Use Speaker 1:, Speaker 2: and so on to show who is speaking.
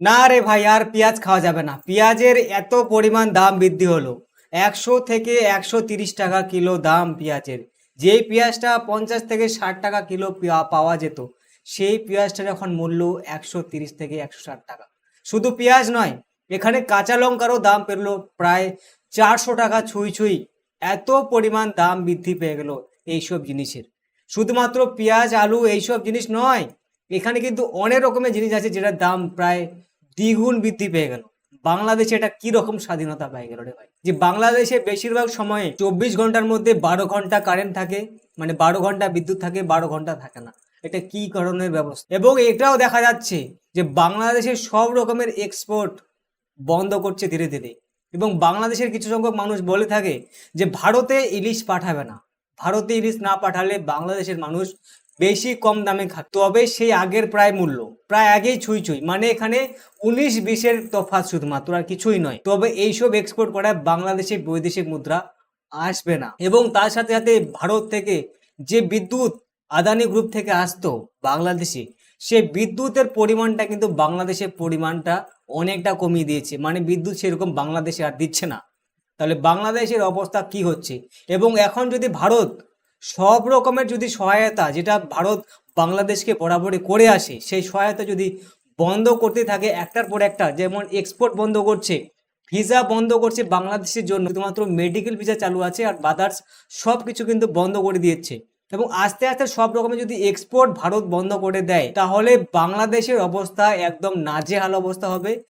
Speaker 1: না রে ভাই, আর পেঁয়াজ খাওয়া যাবে না। পেঁয়াজের এত পরিমাণ দাম বৃদ্ধি হলো। একশো থেকে একশো তিরিশ টাকা কিলো দাম পেঁয়াজের। যেই পেঁয়াজটা পঞ্চাশ থেকে ষাট টাকা কিলো পাওয়া যেত, সেই পেঁয়াজটার এখন মূল্য একশো তিরিশ থেকে একশো ষাট টাকা। শুধু পেঁয়াজ নয়, এখানে কাঁচা লঙ্কারও দাম পেরলো প্রায় চারশো টাকা ছুঁই ছুঁই। এত পরিমাণ দাম বৃদ্ধি পেয়ে গেল এইসব জিনিসের। শুধুমাত্র পেঁয়াজ, আলু এইসব জিনিস নয়, এখানে কিন্তু অনেক রকমের জিনিস আছে যেটার দাম প্রায় দ্বিগুণ বৃদ্ধি পেয়ে গেল। বাংলাদেশে এটা কি রকম স্বাধীনতা পেয়ে গেল রে ভাই? যে বাংলাদেশে বেশিরভাগ সময়ে চব্বিশ ঘণ্টার মধ্যে বারো ঘণ্টা কারেন্ট থাকে মানে বারো ঘণ্টা বিদ্যুৎ থাকে, বারো ঘণ্টা থাকে না। এটা কি কারণের ব্যবস্থা? এবং এটাও দেখা যাচ্ছে যে বাংলাদেশের সব রকমের এক্সপোর্ট বন্ধ করছে ধীরে ধীরে। এবং বাংলাদেশের কিছু সংখ্যক মানুষ বলে থাকে যে ভারতে ইলিশ পাঠাবে না। ভারতে ইলিশ না পাঠালে বাংলাদেশের মানুষ বেশি কম দামে খাবে তবে সেই আগের প্রায় মূল্য। প্রায় আগেই ছুঁই ছুঁই। মানে এখানে উনিশ বিশের তফাৎ শুধুমাত্র, আর কিছুই নয়। তবে এইসব এক্সপোর্ট করায় বাংলাদেশে বৈদেশিক মুদ্রা আসবে না। এবং তার সাথে সাথে ভারত থেকে যে বিদ্যুৎ আদানি গ্রুপ থেকে আসতো বাংলাদেশে সেই বিদ্যুতের পরিমাণটা কিন্তু বাংলাদেশের পরিমাণটা অনেকটা কমিয়ে দিয়েছে। মানে বিদ্যুৎ সেরকম বাংলাদেশে আর দিচ্ছে না। তাহলে বাংলাদেশের অবস্থা কি হচ্ছে? এবং এখন যদি ভারত সব রকমের যদি সহায়তা যেটা ভারত বাংলাদেশকে বরাবরই করে আসে, সেই সহায়তা যদি বন্ধ করতে থাকে একটার পর একটা, যেমন এক্সপোর্ট বন্ধ করছে ভিসা বন্ধ করছে বাংলাদেশের জন্য, শুধুমাত্র মেডিকেল ভিসা চালু আছে আর বাদার্স সব কিছু কিন্তু বন্ধ করে দিয়েছে। এবং আস্তে আস্তে সব রকমের যদি এক্সপোর্ট ভারত বন্ধ করে দেয়, তাহলে বাংলাদেশের অবস্থা একদম নাজেহাল অবস্থা হবে।